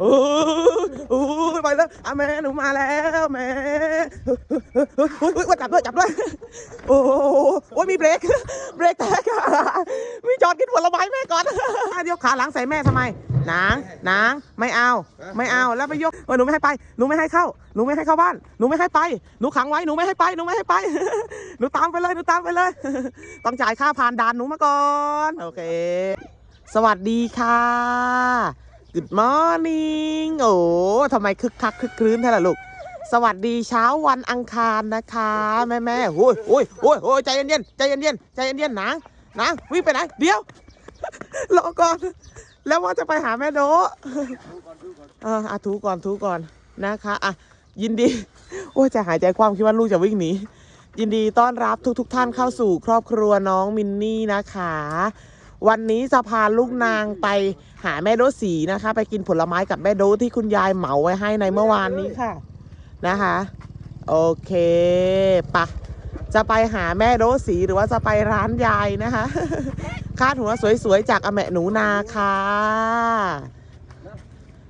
โอ้โอ้ไปแล้วอะแม่หนูมาแล้วแม่โอ้ยโอ้ยจับด้วยจับด้วยโอ้โอ้ยมีเบรกเบรกแตกมีจอดกินผลไม้แม่ก่อนอะยกขาหลังใส่แม่ทำไมนางนางไม่เอา ไม่เอาแล้วไปยกเออหนูไม่ให้ไปหนูไม่ให้เข้าหนูไม่ให้เข้าบ้านหนูไม่ให้ไปหนูขังไว้หนูไม่ให้ไปหนูไม่ให้ไปหนูตามไปเลยหนูตามไปเลย ต้องจ่ายค่าผ่านด่านหนูมาก่อน โอเค สวัสดีค่ะ Good morning โอ้ทำไมคึกคักคึกครื้นแท้ล่ะลูก สวัสดีเช้าวันอังคารนะคะ แม่แม่โอ้ยโอ้ยโอ้ยโอ้ยใจเย็นๆใจเย็นๆใจเย็นๆหนังนังวิ่งไปไหน เดี๋ยว รอก่อน แล้วว่าจะไปหาแม่โดเอออะถูก่อนถูก่อนนะคะ อะ ยินดี โอ้ยจะหายใจความคิดว่าลูกจะวิ่งหนี ยินดีต้อนรับทุกๆทท่านเข้าสู่ครอบครัวน้องมินนี่นะคะ วันนี้จะพาลูกนางไป หาแม่โดสีนะคะ ไปกินผลไม้กับแม่โดที่คุณยายเหมาไว้ให้ในเมื่อวานนี้ค่ะนะคะ โอเคปะจะไปหาแม่โดสีหรือว่าจะไปร้านยายนะคะ คาดหัวสวยๆจากอแมะหนูนาค่ะ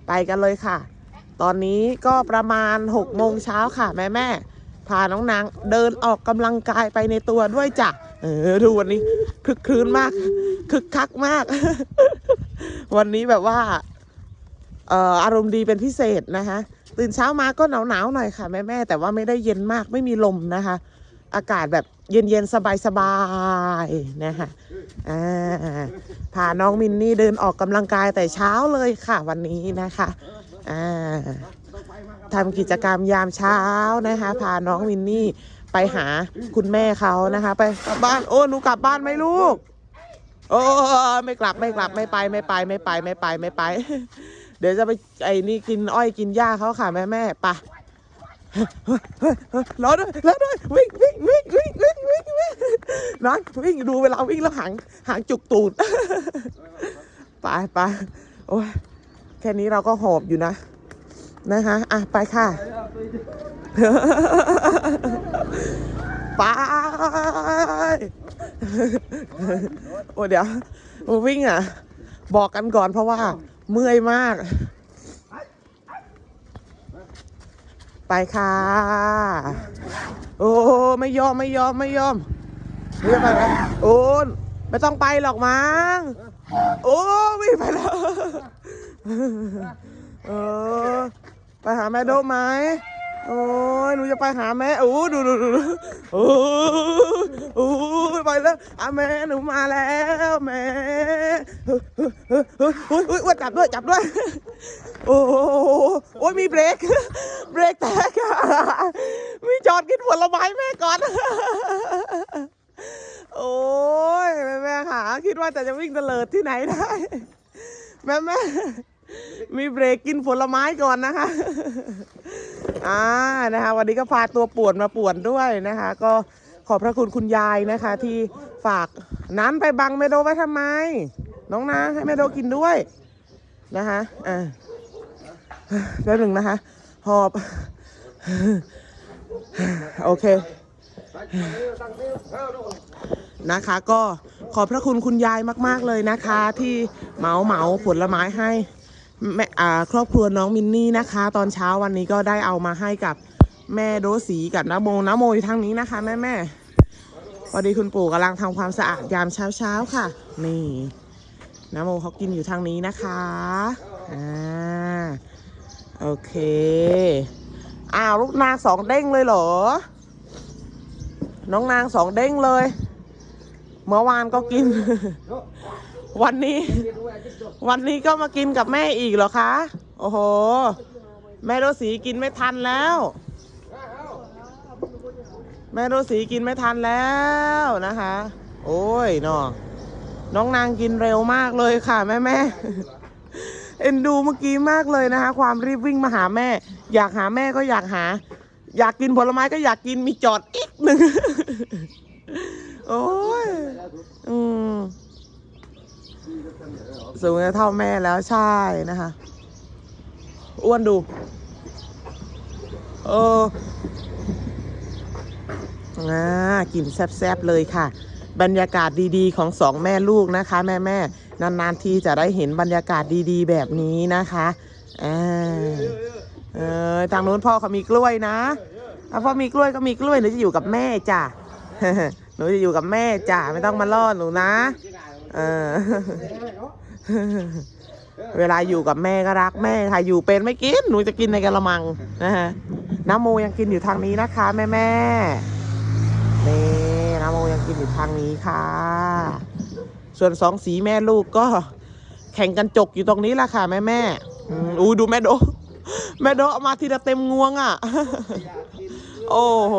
ไปกันเลยค่ะ ตอนนี้ก็ประมาณ6โมงเช้าค่ะ แม่แม่ๆพาน้องนางเดินออกกำลังกายไปในตัวด้วยจ้ะ เออดูวันนี้คึกคืนมาก คึกคักมาก วันนี้แบบว่าเอ่ออารมณ์ดีเป็นพิเศษนะคะตื่นเช้ามาก็หนาวหนาวๆหน่อยค่ะแม่แม่แต่ว่าไม่ได้เย็นมากไม่มีลมนะคะ อากาศแบบเย็นเย็นๆสบายสบายๆนะคะอ่าพาน้องมินนี่เดินออกกำลังกายแต่เช้าเลยค่ะวันนี้นะคะอ่าทำกิจกรรมยามเช้านะคะ พาน้องมินนี่ไปหาคุณแม่เขานะคะ ไปกลับบ้านโอ้หนูกลับบ้านไหมลูก อ้ไม่กลับไม่กลับไม่ไปไม่ไปไม่ไปไม่ไปไม่ไป เดี๋ยวจะไปไอ้นี่กินอ้อยกินหญ้าเขาค่ะแม่แม่ไปะรอด้วยรอด้วยวิ่งวิ่งวิ่งวิ่งวิ่งวิ่งวิ่งน้องวิ่งดูเวลาวิ่งแล้วหางหางจุกตูดไปไปโอ้ยแค่นี้เราก็หอบอยู่นะ นะคะอะไปค่ะไป โอ้เดี๋ยววิ่งอะ บอกกันก่อนเพราะว่า เมื่อยมาก ไปค่ะ โอ้ไม่ยอมไม่ยอมไม่ยอมไม่ยอมไปแล้วโอ้ไม่ต้องไปหรอกมั้งโอ้วิ่งไปแล้วเออไปหาแม่โดมไหม โอ้ยหนูจะไปหาแม่โอ้ดูดูดูโอ้โอ้ไปแล้วอะแม่หนูมาแล้วแม่เฮ้ยเฮ้ยเฮ้ยเฮ้ยจับด้วยจับด้วยโอ้โอ้ยมีเบรกเบรกแตกมีจอดกินผลไม้แม่ก่อนโอ้ยแม่แม่ค่ะคิดว่าแต่จะวิ่งเตลิดที่ไหนได้ แม่แม่มีเบรกกินผลไม้ก่อนนะคะ อ่านะคะ วันนี้ก็พาตัวป่วนมาป่วนด้วยนะคะ ก็ขอบพระคุณคุณยายนะคะ ที่ฝากนั้นไปบังเมโดไว้ทำไม น้องนาให้เมโดกินด้วยนะคะอ่าแป๊บหนึ่งนะคะ หอบ โอเคนะคะก็ขอบพระคุณคุณยายมาก ๆ เลยนะคะ ที่เหมาเหมาผลไม้ให้ ม่ครอบครัวน้องมินนี่นะคะ ตอนเช้าวันนี้ก็ได้เอามาให้กับแม่โดสีกับน้าโมน้าโมอยู่ทางนี้นะคะแม่แม่พอดีคุณปู่กำลังทำความสะอาดยามเช้าเช้าๆค่ะ นี่น้าโมเขากินอยู่ทางนี้นะคะอ่าโอเคอ้าวลูกนางสองเด้งเลยเหรอ น้องนางสองเด้งเลย เมื่อวานก็กิน วันนี้ วันนี้ก็มากินกับแม่อีกเหรอคะ โอ้โห แม่โรสีกินไม่ทันแล้ว แม่โรสีกินไม่ทันแล้วนะคะ โอ้ยเนาะน้องนางกินเร็วมากเลยค่ะ แม่แม่เอ็นดูเมื่อกี้มากเลยนะคะ ความรีบวิ่งมาหาแม่ อยากหาแม่ก็อยากหา อยากกินผลไม้ก็อยากกินมีจอดอีกหนึ่งโอ้ย อืม สูงเท่าแม่แล้วใช่นะคะ อ้วนดู เอออ่ากินแซ่บๆเลยค่ะ บรรยากาศดีๆของสองแม่ลูกนะคะ แม่ๆนานๆทีจะได้เห็นบรรยากาศดีๆ แบบนี้นะคะอ่าเออทางนู้นพ่อเขามีกล้วยนะถ้าพ่อมีกล้วยก็มีกล้วยหนูจะอยู่กับแม่จ้ะหนูจะอยู่กับแม่จ้ะไม่ต้องมาล่อหนูนะ เออ เวลาอยู่กับแม่ก็รักแม่ค่ะอยู่เป็นไม่กินหนูจะกินในกระมังนะฮะน้ำโมยังกินอยู่ทางนี้นะคะ แม่แม่นี่น้ำโมยังกินอยู่ทางนี้ค่ะ ส่วนสองสีแม่ลูกก็ แข่งกันจกอยู่ตรงนี้ละค่ะ แม่แม่อู้ดูแม่โดแม่โดเอามาทีละเต็มงวงอะ โอ้โห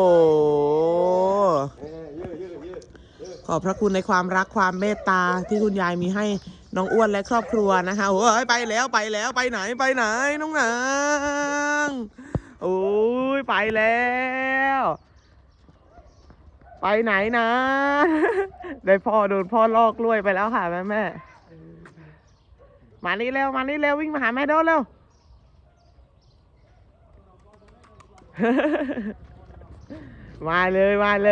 ขอบพระคุณในความรักความเมตตาที่คุณยายมีให้น้องอ้วนและครอบครัวนะคะโอ้ยไปแล้วไปแล้วไปไหนไปไหนน้องนางโอ้ยไปแล้ว ไปไหนนะได้พ่อโดนพ่อลอกกล้วยไปแล้วค่ะแม่แม่มานี่เร็วมานี่เร็ววิ่งมาหาแม่โดนเร็ว มาเลยมาเล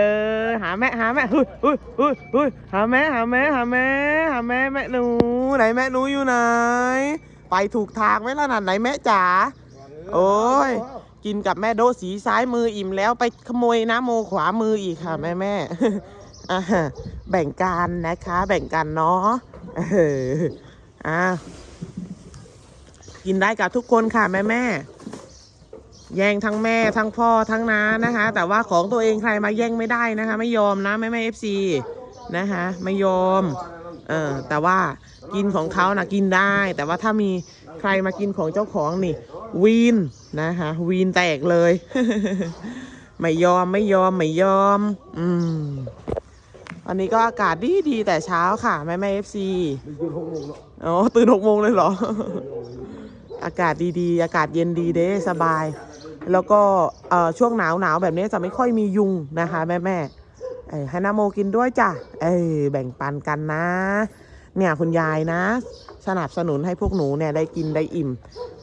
ย หาแม่หาแม่เฮ้ยเฮ้ยเฮ้ยเฮ้ยหาแม่หาแม่หาแม่หาแม่แม่หนูไหนแม่หนูอยู่ไหน ไปถูกทางไหมล่ะนั่นไหนแม่จ๋าโอ้ยกินกับแม่โดสีซ้ายมืออิ่มแล้วไปขโมยน้ำโมขวามืออีกค่ะ แม่แม่อ่าแบ่งกันนะคะ แบ่งกันเนาะเอออ่ากินได้กับทุกคนค่ะ แม่แม่ แย่งทั้งแม่ทั้งพ่อทั้งน้านะคะ แต่ว่าของตัวเองใครมาแย่งไม่ได้นะคะ ไม่ยอมนะแม่แม่เอฟซีนะคะไม่ยอมเออแต่ว่ากินของเขานะกินได้ แต่ว่าถ้ามีใครมากินของเจ้าของนี่ วีนนะคะวีนแตกเลย ไม่ยอมไม่ยอมไม่ยอม อืมวันนี้ก็อากาศดีดีแต่เช้าค่ะแม่แม่เอฟซีอ๋อตื่นหกโมงเลยเหรอ อากาศดีๆอากาศเย็นดีเด้สบาย แล้วก็ช่วงหนาวหนาวแบบนี้จะไม่ค่อยมียุงนะคะแม่แม่ให้นาโมกินด้วยจ้ะเอ้ยแบ่งปันกันนะ เนี่ยคุณยายนะ สนับสนุนให้พวกหนูเนี่ยได้กินได้อิ่ม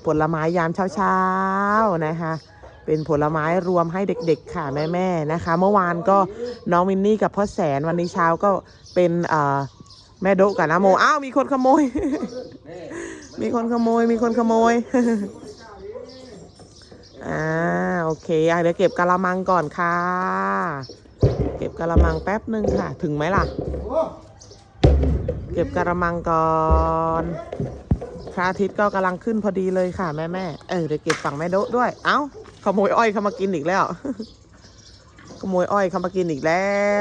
ผลไม้ยามเช้าๆนะคะเป็นผลไม้รวมให้เด็กๆ ค่ะแม่ๆนะคะ เมื่อวานก็น้องมินนี่กับพ่อแสนวันนี้เช้าก็เป็นแม่โดกับนาโมอ้าวมีคนขโมย มีคนขโมยมีคนขโมย อ่าโอเคอะเดี๋ยวเก็บกะละมังก่อนค่ะ เก็บกะละมังแป๊บหนึ่งค่ะ ถึงไหมล่ะ เก็บกะละมังก่อนพระอาทิตย์ก็กำลังขึ้นพอดีเลยค่ะแม่แม่เออเดี๋ยวเก็บฝั่งแม่โดะด้วย เอ้าขโมยอ้อยเข้ามากินอีกแล้ว ขโมยอ้อยเข้ามากินอีกแล้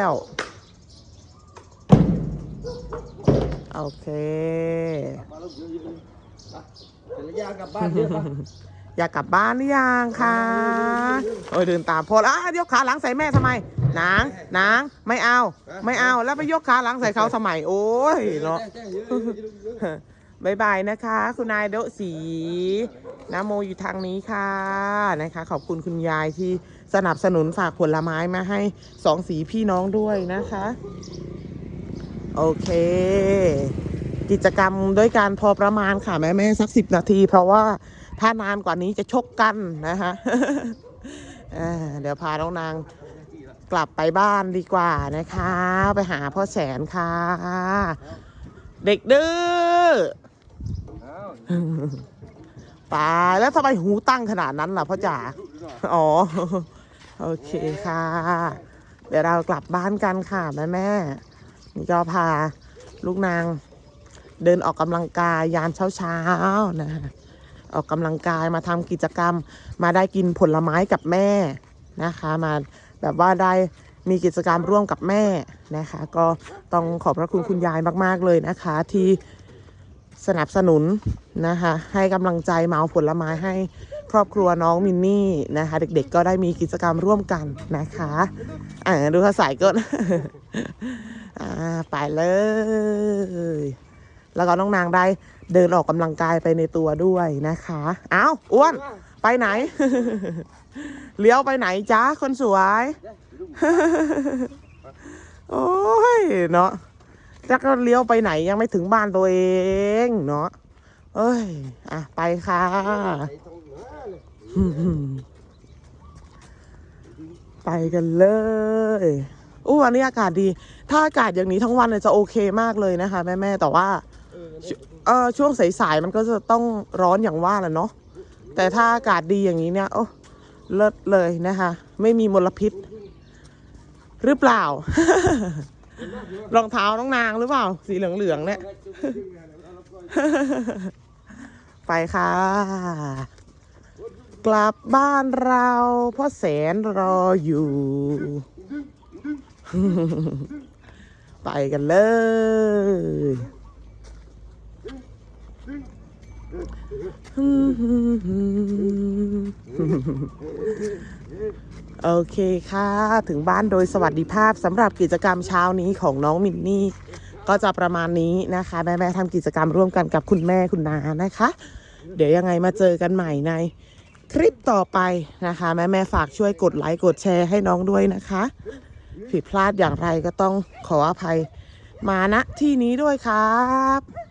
วโอเคมาลูกเยอะๆไปเสร็จแล้วยากลับบ้านเยอะปะ อยากกลับบ้านหรือยังคะโอ้ยเดินตามพอแล้วอะยกขาหลังใส่แม่ทำไมนางนางไม่เอา ไม่เอาแล้วไปยกขาหลังใส่เขาทำไมโอ้ยเนาะบายบายนะคะ คุณนายโดสีนาโมอยู่ทางนี้ค่ะนะคะ ขอบคุณคุณยายที่สนับสนุนฝากผลไม้มาให้สองสีพี่น้องด้วยนะคะ โอเค กิจกรรมด้วยการพอประมาณค่ะแม่แม่สักสิบนาที เพราะว่า ถ้านานกว่านี้จะชกกันนะคะเดี๋ยวพาน้องนางกลับไปบ้านดีกว่านะคะ ไปหาพ่อแสนค่ะ เด็กดื้อๆอ้าวตายแล้วทำไมหูตั้งขนาดนั้นล่ะพ่อจ๋า อ๋อ โอเคค่ะ เดี๋ยวเรากลับบ้านกันค่ะ แม่แม่นี่ก็พาลูกนางเดินออกกำลังกายยามเช้าๆนะ ออกกำลังกายมาทำกิจกรรม มาได้กินผลไม้กับแม่นะคะ มาแบบว่าได้มีกิจกรรมร่วมกับแม่นะคะ ก็ต้องขอบพระคุณคุณยายมาก ๆ เลยนะคะ ที่สนับสนุนนะคะ ให้กำลังใจมาเอาผลไม้ให้ครอบครัวน้องมินนี่นะคะ เด็กๆ ก็ได้มีกิจกรรมร่วมกันนะคะอ่าดูเขาใส่ก็อ่าไปเลย แล้วก็น้องนางได้ เดินออกกำลังกายไปในตัวด้วยนะคะอ้าวอ้วน ไปไหน เลี้ยวไปไหนจ้าคนสวย โอ้ยเนาะจะก็เลี้ยวไปไหนยังไม่ถึงบ้านตัวเองเนาะเอ้ย อะ ไปค่ะไปกันเลยอู้วันนี้อากาศดี ถ้าอากาศอย่างนี้ทั้งวันเนี่ยจะโอเคมากเลยนะคะ แม่ๆแต่ว่า เออเออช่วงสายๆมันก็จะต้องร้อนอย่างว่าแหละเนาะนแต่ถ้าอากาศดีอย่างนี้เนี่ยโอ้เลิศเลยนะคะ ไม่มีมลพิษ หรือเปล่า รองเท้าน้องนางหรือเปล่า สีเหลืองๆเนี่ย ไปค่ะ กลับบ้านเราเพ่อแสนรออยู่ ไปกันเลย โอเคค่ะ ถึงบ้านโดยสวัสดิภาพสำหรับกิจกรรมเช้านี้ของน้องมินนี่ ก็จะประมาณนี้นะคะ แม่ๆทำกิจกรรมร่วมกันกับคุณแม่คุณนานะคะ เดี๋ยวยังไงมาเจอกันใหม่ในคลิปต่อไปนะคะ แม่ๆฝากช่วยกดไลค์กดแชร์ให้น้องด้วยนะคะ ผิดพลาดอย่างไรก็ต้องขออภัยมาณที่นี้ด้วยครับ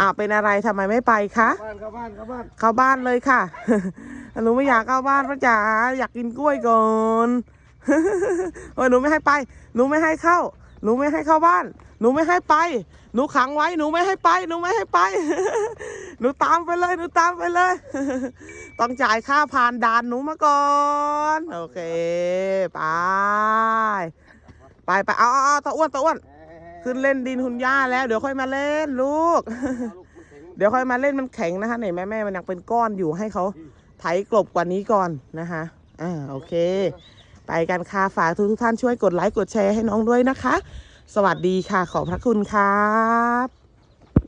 อ่าวเป็นอะไรทำไมไม่ไปคะบ้านเข้าบ้านเข้าบ้านเข้าบ้านเลยค่ะหนูไม่อยากเข้าบ้านพระจ๋าอยากกินกล้วยก่อนโอ้ยหนูไม่ให้ไป หนูไม่ให้เข้า หนูไม่ให้เข้าบ้าน หนูไม่ให้ไป หนูขังไว้ หนูไม่ให้ไป หนูไม่ให้ไป หนูตามไปเลย หนูตามไปเลย ต้องจ่ายค่าผ่านด่านหนูมาก่อน โอเค ไป ไปไป เอาเอาเอาตะอ้วนตะอ้วน ขึ้นเล่นดินคุณย่าแล้ว เดี๋ยวค่อยมาเล่นลูก เดี๋ยวค่อยมาเล่นมันแข็งนะคะไหนแม่แม่มันยังเป็นก้อนอยู่ให้เขาไถกลบกว่านี้ก่อนนะคะอ่าโอเค ไปกันค่ะฝากทุกทุกท่านช่วยกดไลค์กดแชร์ให้น้องด้วยนะคะ สวัสดีค่ะขอบพระคุณครับ